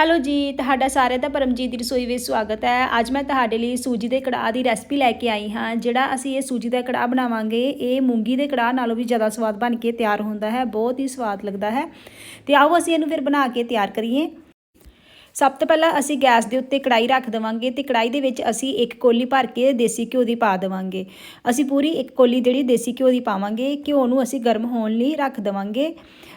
Hello ਜੀ, ਤੁਹਾਡਾ ਸਾਰਿਆਂ ਦਾ ਪਰਮਜੀਤ ਦੀ ਰਸੋਈ ਵਿੱਚ ਸਵਾਗਤ ਹੈ। ਅੱਜ ਮੈਂ ਤੁਹਾਡੇ ਲਈ ਸੂਜੀ ਦੇ ਕੜਾਹ ਦੀ ਰੈਸਪੀ ਲੈ ਕੇ ਆਈ ਹਾਂ, ਜਿਹੜਾ ਅਸੀਂ ਇਹ ਸੂਜੀ ਦਾ ਕੜਾਹ ਬਣਾਵਾਂਗੇ, ਇਹ ਮੂੰਗੀ ਦੇ ਕੜਾਹ ਨਾਲੋਂ ਵੀ ਜ਼ਿਆਦਾ ਸਵਾਦ ਬਣ ਕੇ ਤਿਆਰ ਹੁੰਦਾ ਹੈ, ਬਹੁਤ ਹੀ ਸਵਾਦ ਲੱਗਦਾ ਹੈ। ਤੇ ਆਓ ਅਸੀਂ ਇਹਨੂੰ ਫਿਰ ਬਣਾ ਕੇ ਤਿਆਰ ਕਰੀਏ। ਸਭ ਤੋਂ ਪਹਿਲਾਂ ਅਸੀਂ ਗੈਸ ਦੇ ਉੱਤੇ ਕੜਾਈ ਰੱਖ ਦੇਵਾਂਗੇ ਤੇ ਕੜਾਈ ਦੇ ਵਿੱਚ ਅਸੀਂ ਇੱਕ ਕੋਲੀ ਭਰ ਕੇ ਦੇਸੀ ਘਿਓ ਦੀ ਪਾ ਦੇਵਾਂਗੇ। ਅਸੀਂ ਪੂਰੀ ਇੱਕ ਕੋਲੀ ਜਿਹੜੀ ਦੇਸੀ ਘਿਓ ਦੀ ਪਾਵਾਂਗੇ, ਘਿਓ ਨੂੰ ਅਸੀਂ ਗਰਮ ਹੋਣ ਲਈ ਰੱਖ ਦੇਵਾਂਗੇ।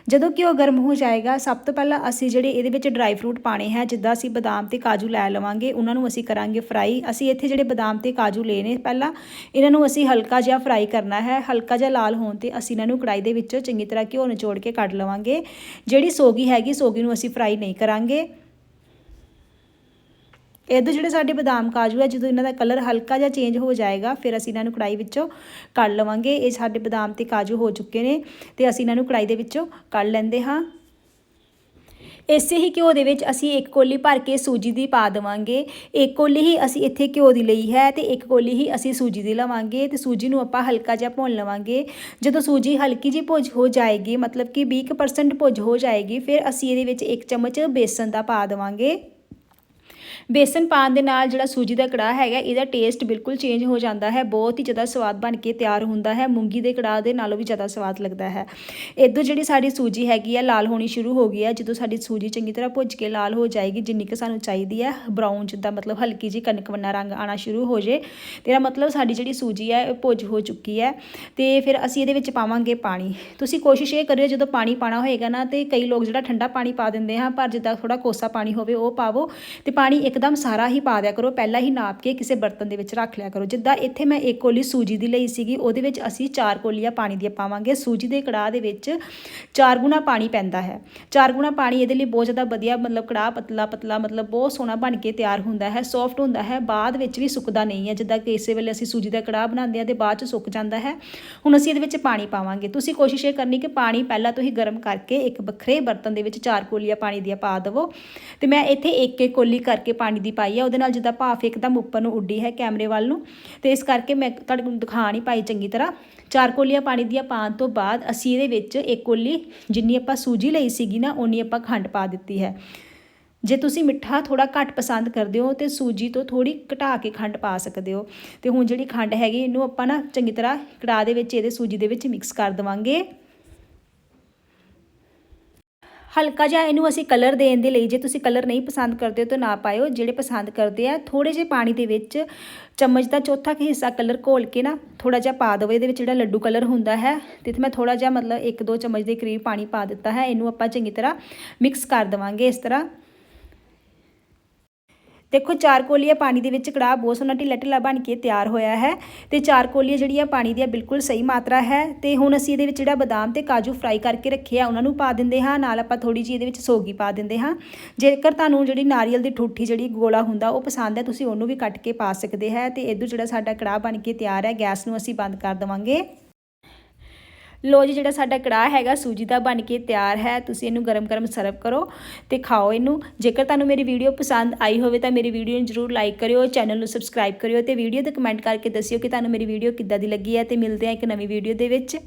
ਜਦੋਂ ਘਿਓ ਗਰਮ ਹੋ ਜਾਏਗਾ, ਸਭ ਤੋਂ ਪਹਿਲਾਂ ਅਸੀਂ ਜਿਹੜੇ ਇਹਦੇ ਵਿੱਚ ਡਰਾਈ ਫਰੂਟ ਪਾਣੇ ਹੈ, ਜਿੱਦਾਂ ਅਸੀਂ ਬਦਾਮ ਤੇ ਕਾਜੂ ਲੈ ਲਵਾਂਗੇ, ਉਹਨਾਂ ਨੂੰ ਅਸੀਂ ਕਰਾਂਗੇ ਫਰਾਈ। ਅਸੀਂ ਇੱਥੇ ਜਿਹੜੇ ਬਦਾਮ ਤੇ ਕਾਜੂ ਲਏ ਨੇ, ਪਹਿਲਾਂ ਇਹਨਾਂ ਨੂੰ ਅਸੀਂ ਹਲਕਾ ਜਿਹਾ ਫਰਾਈ ਕਰਨਾ ਹੈ। ਹਲਕਾ ਜਿਹਾ ਲਾਲ ਹੋਣ ਤੇ ਅਸੀਂ ਇਹਨਾਂ ਨੂੰ ਕੜਾਈ ਦੇ ਵਿੱਚੋਂ ਚੰਗੀ ਤਰ੍ਹਾਂ ਘਿਓ ਨਿਚੋੜ ਕੇ ਕੱਢ ਲਵਾਂਗੇ। ਜਿਹੜੀ ਸੋਗੀ ਹੈਗੀ, ਸੋਗੀ ਨੂੰ ਅਸੀਂ ਫਰਾਈ ਨਹੀਂ ਕਰਾਂਗੇ। ਇਹਦੇ ਜਿਹੜੇ ਸਾਡੇ ਬਦਾਮ ਕਾਜੂ ਹੈ ਜਦੋਂ ਇਹਨਾਂ ਦਾ ਕਲਰ ਹਲਕਾ ਜਿਹਾ ਚੇਂਜ ਹੋ ਜਾਏਗਾ, ਫਿਰ ਅਸੀਂ ਇਹਨਾਂ ਨੂੰ ਕੜਾਈ ਵਿੱਚੋਂ ਕੱਢ ਲਵਾਂਗੇ। ਇਹ ਸਾਡੇ ਬਦਾਮ ਤੇ ਕਾਜੂ ਹੋ ਚੁੱਕੇ ਨੇ ਤੇ ਅਸੀਂ ਇਹਨਾਂ ਨੂੰ ਕੜਾਈ ਦੇ ਵਿੱਚੋਂ ਕੱਢ ਲੈਂਦੇ ਹਾਂ। ਇਸੇ ਹੀ ਘਿਓ ਦੇ ਵਿੱਚ ਅਸੀਂ ਇੱਕ ਕੋਲੀ ਭਰ ਕੇ ਸੂਜੀ ਦੀ ਪਾ ਦੇਵਾਂਗੇ। ਇੱਕ ਕੋਲੀ ਹੀ ਅਸੀਂ ਇੱਥੇ ਘਿਓ ਦੀ ਲਈ ਹੈ ਤੇ ਇੱਕ ਕੋਲੀ ਹੀ ਅਸੀਂ ਸੂਜੀ ਦੀ ਲਵਾਂਗੇ ਤੇ ਸੂਜੀ ਨੂੰ ਆਪਾਂ ਹਲਕਾ ਜਿਹਾ ਭੁੰਨ ਲਵਾਂਗੇ। ਜਦੋਂ ਸੂਜੀ ਹਲਕੀ ਜਿਹੀ ਭੁੱਜ ਹੋ ਜਾਏਗੀ, ਮਤਲਬ ਕਿ 20% ਭੁੱਜ ਹੋ ਜਾਏਗੀ, ਫਿਰ ਅਸੀਂ ਇਹਦੇ ਵਿੱਚ ਇੱਕ ਚਮਚ ਬੇਸਨ ਦਾ ਪਾ ਦੇਵਾਂਗੇ। ਬੇਸਨ ਪਾਉਣ ਦੇ ਨਾਲ ਜਿਹੜਾ ਸੂਜੀ ਦਾ ਕੜਾਹ ਹੈਗਾ, ਇਹਦਾ ਟੇਸਟ ਬਿਲਕੁਲ ਚੇਂਜ ਹੋ ਜਾਂਦਾ ਹੈ, ਬਹੁਤ ਹੀ ਜ਼ਿਆਦਾ ਸਵਾਦ ਬਣ ਕੇ ਤਿਆਰ ਹੁੰਦਾ ਹੈ, ਮੂੰਗੀ ਦੇ ਕੜਾਹ ਦੇ ਨਾਲੋਂ ਵੀ ਜ਼ਿਆਦਾ ਸਵਾਦ ਲੱਗਦਾ ਹੈ। ਇਦੋਂ ਜਿਹੜੀ ਸਾਡੀ ਸੂਜੀ ਹੈਗੀ ਹੈ ਲਾਲ ਹੋਣੀ ਸ਼ੁਰੂ ਹੋ ਗਈ ਹੈ ਜਦੋਂ ਸਾਡੀ ਸੂਜੀ ਚੰਗੀ ਤਰ੍ਹਾਂ ਭੁੱਜ ਕੇ ਲਾਲ ਹੋ ਜਾਏਗੀ, ਜਿੰਨੀ ਕਿ ਸਾਨੂੰ ਚਾਹੀਦੀ ਹੈ ਬਰਾਊਨ ਜਿੱਦਾਂ ਮਤਲਬ ਹਲਕੀ ਜੀ ਕਣਕ ਵੰਨਾ ਰੰਗ ਆਣਾ ਸ਼ੁਰੂ ਹੋ ਜੇ, ਤੇਰਾ ਮਤਲਬ ਸਾਡੀ ਜਿਹੜੀ ਸੂਜੀ ਹੈ ਇਹ ਭੁੱਜ ਹੋ ਚੁੱਕੀ ਹੈ ਤੇ ਫਿਰ ਅਸੀਂ ਇਹਦੇ ਵਿੱਚ ਪਾਵਾਂਗੇ ਪਾਣੀ। ਤੁਸੀਂ ਕੋਸ਼ਿਸ਼ ਇਹ ਕਰਿਓ, ਜਦੋਂ ਪਾਣੀ ਪਾਣਾ ਹੋਏਗਾ ਨਾ, ਤੇ ਕਈ ਲੋਕ ਜਿਹੜਾ ਠੰਡਾ ਪਾਣੀ ਪਾ ਦਿੰਦੇ ਹਾਂ ਪਰ ਜਿੱਦਾਂ ਥੋੜਾ ਕੋਸਾ ਪਾਣੀ ਹੋਵੇ, ਉਹ ਪਾਵੋ, ਤੇ ਪਾਣੀ ਇੱਕਦਮ ਸਾਰਾ ਹੀ ਪਾ ਦਿਆ ਕਰੋ, ਪਹਿਲਾਂ ਹੀ ਨਾਪ ਕੇ ਕਿਸੇ ਬਰਤਨ ਦੇ ਵਿੱਚ ਰੱਖ ਲਿਆ ਕਰੋ। ਜਿੱਦਾਂ ਇੱਥੇ ਮੈਂ ਇੱਕ ਕੋਲੀ ਸੂਜੀ ਦੀ ਲਈ ਸੀਗੀ, ਉਹਦੇ ਵਿੱਚ ਅਸੀਂ ਚਾਰ ਕੋਲੀਆਂ ਪਾਣੀ ਦੀਆਂ ਪਾਵਾਂਗੇ। ਸੂਜੀ ਦੇ ਕੜਾਹ ਦੇ ਵਿੱਚ ਚਾਰ ਗੁਣਾ ਪਾਣੀ ਪੈਂਦਾ ਹੈ। ਚਾਰ ਗੁਣਾ ਪਾਣੀ ਇਹਦੇ ਲਈ ਬਹੁਤ ਜ਼ਿਆਦਾ ਵਧੀਆ, ਮਤਲਬ ਕੜਾਹ ਪਤਲਾ ਪਤਲਾ, ਮਤਲਬ ਬਹੁਤ ਸੋਹਣਾ ਬਣ ਕੇ ਤਿਆਰ ਹੁੰਦਾ ਹੈ ਸੌਫਟ ਹੁੰਦਾ ਹੈ, ਬਾਅਦ ਵਿੱਚ ਵੀ ਸੁੱਕਦਾ ਨਹੀਂ ਹੈ। ਜਿੱਦਾਂ ਕਿ ਇਸੇ ਵੇਲੇ ਅਸੀਂ ਸੂਜੀ ਦਾ ਕੜਾਹ ਬਣਾਉਂਦੇ ਆ ਤੇ ਬਾਅਦ ਚ ਸੁੱਕ ਜਾਂਦਾ ਹੈ। ਹੁਣ ਅਸੀਂ ਇਹਦੇ ਵਿੱਚ ਪਾਣੀ ਪਾਵਾਂਗੇ। ਤੁਸੀਂ ਕੋਸ਼ਿਸ਼ ਇਹ ਕਰਨੀ ਕਿ ਪਾਣੀ ਪਹਿਲਾਂ ਤੋਂ ਹੀ ਗਰਮ ਕਰਕੇ ਇੱਕ ਵੱਖਰੇ ਬਰਤਨ ਦੇ ਵਿੱਚ ਚਾਰ ਕੋਲੀਆਂ ਪਾਣੀ ਦੀਆਂ ਪਾ ਦੇਵੋ। ਤੇ ਮੈਂ ਇੱਥੇ ਇੱਕ ਇੱਕ ਕੋਲੀ ਕਰਕੇ ਪਾਣੀ ਦੀ ਪਾਈ ਹੈ ਉਹਦੇ ਨਾਲ ਜਿੱਦਾਂ ਭਾਫ ਇੱਕਦਮ ਉੱਪਰ ਨੂੰ ਉੱਡੀ ਹੈ ਕੈਮਰੇ ਵੱਲ ਨੂੰ। ਤੇ ਇਸ ਕਰਕੇ ਮੈਂ ਤੁਹਾਡੇ ਨੂੰ ਦਿਖਾ ਨਹੀਂ ਪਾਈ ਚੰਗੀ ਤਰ੍ਹਾਂ। ਚਾਰ ਕੋਲੀਆਂ ਪਾਣੀ ਦੀਆਂ ਪਾਉਣ ਤੋਂ ਬਾਅਦ ਅਸੀਂ ਇਹਦੇ ਵਿੱਚ ਇੱਕ ਕੋਲੀ ਜਿੰਨੀ ਆਪਾਂ ਸੂਜੀ ਲਈ ਸੀਗੀ ਨਾ ਉਨੀ ਆਪਾਂ ਖੰਡ ਪਾ ਦਿੱਤੀ ਹੈ। ਜੇ ਤੁਸੀਂ ਮਿੱਠਾ ਥੋੜਾ ਘੱਟ ਪਸੰਦ ਕਰਦੇ ਹੋ, ਤੇ ਸੂਜੀ ਤੋਂ ਥੋੜੀ ਘਟਾ ਕੇ ਖੰਡ ਪਾ ਸਕਦੇ ਹੋ। ਤੇ ਹੁਣ ਜਿਹੜੀ ਖੰਡ ਹੈਗੀ, ਇਹਨੂੰ ਆਪਾਂ ਨਾ ਚੰਗੀ ਤਰ੍ਹਾਂ ਕੜਾਹ ਦੇ ਵਿੱਚ, ਇਹਦੇ ਸੂਜੀ ਦੇ ਵਿੱਚ ਮਿਕਸ ਕਰ ਦੇਵਾਂਗੇ। ਹਲਕਾ ਜਿਹਾ ਇਹਨੂੰ ਅਸੀਂ ਕਲਰ ਦੇਣ ਦੇ ਲਈ, ਜੇ ਤੁਸੀਂ ਕਲਰ ਨਹੀਂ ਪਸੰਦ ਕਰਦੇ ਤਾਂ ਨਾ ਪਾਇਓ, ਜਿਹੜੇ ਪਸੰਦ ਕਰਦੇ ਆ ਥੋੜੇ ਜਿਹੇ ਪਾਣੀ ਦੇ ਵਿੱਚ ਚਮਚ ਦਾ ਚੌਥਾ ਕਿ ਹਿੱਸਾ ਕਲਰ ਘੋਲ ਕੇ ਨਾ ਥੋੜਾ ਜਿਹਾ ਪਾ ਦਿਓ, ਇਹਦੇ ਵਿੱਚ ਜਿਹੜਾ ਲੱਡੂ ਕਲਰ ਹੁੰਦਾ ਹੈ, ਤੇ ਇੱਥੇ ਮੈਂ ਥੋੜਾ ਜਿਹਾ ਮਤਲਬ 1-2 ਚਮਚ ਦੇ ਕਰੀਬ ਪਾਣੀ ਪਾ ਦਿੱਤਾ ਹੈ, ਇਹਨੂੰ ਆਪਾਂ ਚੰਗੀ ਤਰ੍ਹਾਂ ਮਿਕਸ ਕਰ ਦੇਵਾਂਗੇ ਇਸ ਤਰ੍ਹਾਂ। ਦੇਖੋ, ਚਾਰ ਕੋਲੀਆਂ ਪਾਣੀ ਦੇ ਵਿੱਚ ਕੜਾਹ ਬਹੁਤ ਸੋਹਣਾ ਢਿੱਲਾ ਢਿੱਲਾ ਬਣ ਕੇ ਤਿਆਰ ਹੋਇਆ ਹੈ ਤੇ ਚਾਰ ਕੋਲੀਆਂ ਜਿਹੜੀਆਂ ਪਾਣੀ ਦੀਆਂ ਬਿਲਕੁਲ ਸਹੀ ਮਾਤਰਾ ਹੈ ਤੇ ਹੁਣ ਅਸੀਂ ਇਹਦੇ ਵਿੱਚ ਜਿਹੜਾ ਬਦਾਮ ਤੇ ਕਾਜੂ ਫਰਾਈ ਕਰਕੇ ਰੱਖੇ ਆ, ਉਹਨਾਂ ਨੂੰ ਪਾ ਦਿੰਦੇ ਹਾਂ। ਨਾਲ ਆਪਾਂ ਥੋੜੀ ਜਿਹੀ ਇਹਦੇ ਵਿੱਚ ਸੋਗੀ ਪਾ ਦਿੰਦੇ ਹਾਂ। ਜੇਕਰ ਤੁਹਾਨੂੰ ਜਿਹੜੀ ਨਾਰੀਅਲ ਦੀ ਠੂਠੀ ਜਿਹੜੀ ਗੋਲਾ ਹੁੰਦਾ, ਉਹ ਪਸੰਦ ਹੈ, ਤੁਸੀਂ ਉਹਨੂੰ ਵੀ ਕੱਟ ਕੇ ਪਾ ਸਕਦੇ ਹੈ ਤੇ ਇਦੋਂ ਜਿਹੜਾ ਸਾਡਾ ਕੜਾਹ ਬਣ ਕੇ ਤਿਆਰ ਹੈ, ਗੈਸ ਨੂੰ ਅਸੀਂ ਬੰਦ ਕਰ ਦੇਵਾਂਗੇ। ਲੋ ਜੀ, ਜਿਹੜਾ ਸਾਡਾ ਕੜਾਹ ਹੈਗਾ, ਸੂਜੀ ਦਾ ਬਣ ਕੇ ਤਿਆਰ ਹੈ। ਤੁਸੀਂ ਇਹਨੂੰ ਗਰਮ-ਗਰਮ ਸਰਵ ਕਰੋ ਤੇ ਖਾਓ ਇਹਨੂੰ। ਜੇਕਰ ਤੁਹਾਨੂੰ ਮੇਰੀ ਵੀਡੀਓ ਪਸੰਦ ਆਈ ਹੋਵੇ ਤਾਂ ਮੇਰੀ ਵੀਡੀਓ ਨੂੰ ਜਰੂਰ ਲਾਈਕ ਕਰਿਓ, ਚੈਨਲ ਨੂੰ ਸਬਸਕ੍ਰਾਈਬ ਕਰਿਓ ਤੇ ਵੀਡੀਓ ਤੇ ਕਮੈਂਟ ਕਰਕੇ ਦੱਸਿਓ ਕਿ ਤੁਹਾਨੂੰ ਮੇਰੀ ਵੀਡੀਓ ਕਿੱਦਾਂ ਦੀ ਲੱਗੀ ਹੈ ਤੇ ਮਿਲਦੇ ਆ ਇੱਕ ਨਵੀਂ ਵੀਡੀਓ ਦੇ ਵਿੱਚ।